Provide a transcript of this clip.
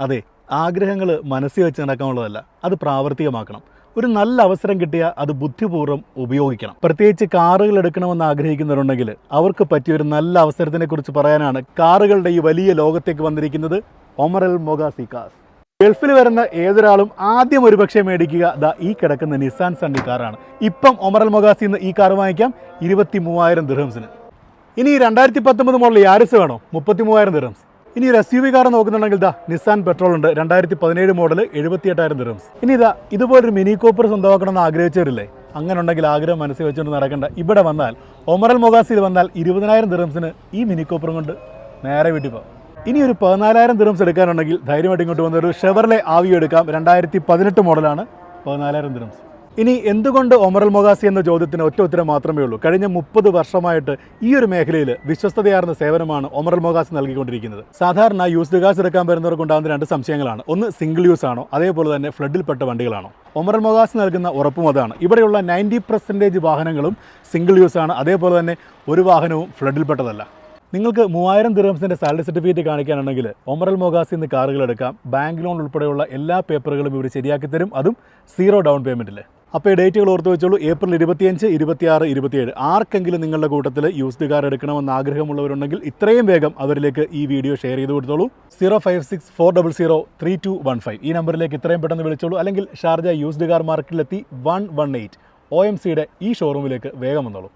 അതെ ആഗ്രഹങ്ങൾ മനസ്സിൽ വെച്ച് നടക്കാനുള്ളതല്ല അത് പ്രാവർത്തികമാക്കണം. ഒരു നല്ല അവസരം കിട്ടിയാൽ അത് ബുദ്ധിപൂർവം ഉപയോഗിക്കണം. പ്രത്യേകിച്ച് കാറുകൾ എടുക്കണമെന്ന് ആഗ്രഹിക്കുന്നവരുണ്ടെങ്കിൽ അവർക്ക് പറ്റിയ ഒരു നല്ല അവസരത്തിനെ കുറിച്ച് പറയാനാണ് കാറുകളുടെ ഈ വലിയ ലോകത്തേക്ക് വന്നിരിക്കുന്നത് ഒമറൽ മൊഗാസി കാസ് ഗൾഫിൽ വരുന്ന ഏതൊരാളും ആദ്യം ഒരുപക്ഷെ മേടിക്കുക ദാ ഈ കിടക്കുന്ന നിസാൻ സണ്ണി കാറാണ്. ഇപ്പം ഒമറൽ മൊഗാസി നിന്ന് ഈ കാർ വാങ്ങിക്കാം ഇരുപത്തി മൂവായിരം ദിർഹംസിന്. ഇനി രണ്ടായിരത്തി പത്തൊമ്പത് മോഡൽ യാരിസ് വേണോ? മുപ്പത്തി മൂവായിരം ദിർഹംസ്. ഇനി ഒരു എസ് യു വി കാർ നോക്കുന്നുണ്ടെങ്കിൽ ഇതാ നിസാൻ പെട്രോൾ ഉണ്ട്. രണ്ടായിരത്തി പതിനേഴ് മോഡൽ എഴുപത്തി എട്ടായിരം ദിർഹംസ് ഇനി ഇതാ ഇതുപോലൊരു മിനി കോപ്പർ സ്വന്തമാക്കണം എന്ന് ആഗ്രഹിച്ചവരില്ലേ? അങ്ങനെ ഉണ്ടെങ്കിൽ ആഗ്രഹം മനസ്സിൽ വെച്ചുകൊണ്ട് നടക്കേണ്ട. ഇവിടെ വന്നാൽ ഒമറൽ മൊഗാസിൽ വന്നാൽ ഇരുപതിനായിരം ദിർഹംസിന് ഈ മിനി കോപ്പറും കൊണ്ട് നേരെ വീട്ടിൽ പോകാം. ഇനി ഒരു പതിനാലായിരം ദിർഹംസ് എടുക്കാനുണ്ടെങ്കിൽ ധൈര്യമായിട്ട് ഇങ്ങോട്ട് വന്ന ഒരു ഷെവർലെ ആവി എടുക്കാം. രണ്ടായിരത്തി പതിനെട്ട് മോഡലാണ് പതിനാലായിരം ദിർഹംസ് ഇനി എന്തുകൊണ്ട് ഒമറൽ മൊഗാസി എന്ന ചോദ്യത്തിന് ഒറ്റ ഉത്തരം മാത്രമേ ഉള്ളൂ? കഴിഞ്ഞ മുപ്പത് വർഷമായിട്ട് ഈ ഒരു മേഖലയിൽ വിശ്വസ്തതയാർന്ന സേവനമാണ് ഒമറൽ മൊഗാസി നൽകിക്കൊണ്ടിരിക്കുന്നത്. സാധാരണ യൂസ് ഡിഗാസ് എടുക്കാൻ വരുന്നവർക്ക് ഉണ്ടാകുന്ന രണ്ട് സംശയങ്ങളാണ്. ഒന്ന് സിംഗിൾ യൂസ് ആണോ? അതേപോലെ തന്നെ ഫ്ലഡിൽപ്പെട്ട വണ്ടികളാണോ? ഒമറൽ മൊഗാസി നൽകുന്ന ഉറപ്പും അതാണ്. ഇവിടെയുള്ള നയന്റി പെർസെന്റേജ് വാഹനങ്ങളും സിംഗിൾ യൂസ് ആണ്. അതേപോലെ തന്നെ ഒരു വാഹനവും ഫ്ലഡിൽപ്പെട്ടതല്ല. നിങ്ങൾക്ക് മൂവായിരം ദിർഹംസിന്റെ സാലറി സർട്ടിഫിക്കറ്റ് കാണിക്കാനുണ്ടെങ്കിൽ ഒമറൽ മൊഗാസിൽ നിന്ന് കാറുകൾ എടുക്കാം. ബാങ്ക് ലോൺ ഉൾപ്പെടെയുള്ള എല്ലാ പേപ്പറുകളും ഇവർ ശരിയാക്കി തരും അതും സീറോ ഡൗൺ പേയ്മെന്റിൽ അപ്പോൾ ഡേറ്റുകൾ ഓർത്ത് വെച്ചോളൂ. ഏപ്രിൽ ഇരുപത്തിയഞ്ച് ഇരുപത്തിയാറ് ഇരുപത്തിയേഴ്. ആർക്കെങ്കിലും നിങ്ങളുടെ കൂട്ടത്തിൽ യൂസ്ഡ് കാർ എടുക്കണമെന്ന് ആഗ്രഹമുള്ളവരുണ്ടെങ്കിൽ ഇത്രയും വേഗം അവരിലേക്ക് ഈ വീഡിയോ ഷെയർ ചെയ്ത് കൊടുത്തോളൂ. Zero five six four double zero three two one five. ഈ നമ്പറിലേക്ക് ഇത്രയും പെട്ടെന്ന് വിളിച്ചോളൂ. അല്ലെങ്കിൽ Sharjah used car മാർക്കറ്റിലെത്തി one one eight. O M സിയുടെ ഈ ഷോറൂമിലേക്ക് വേഗം വന്നോളൂ.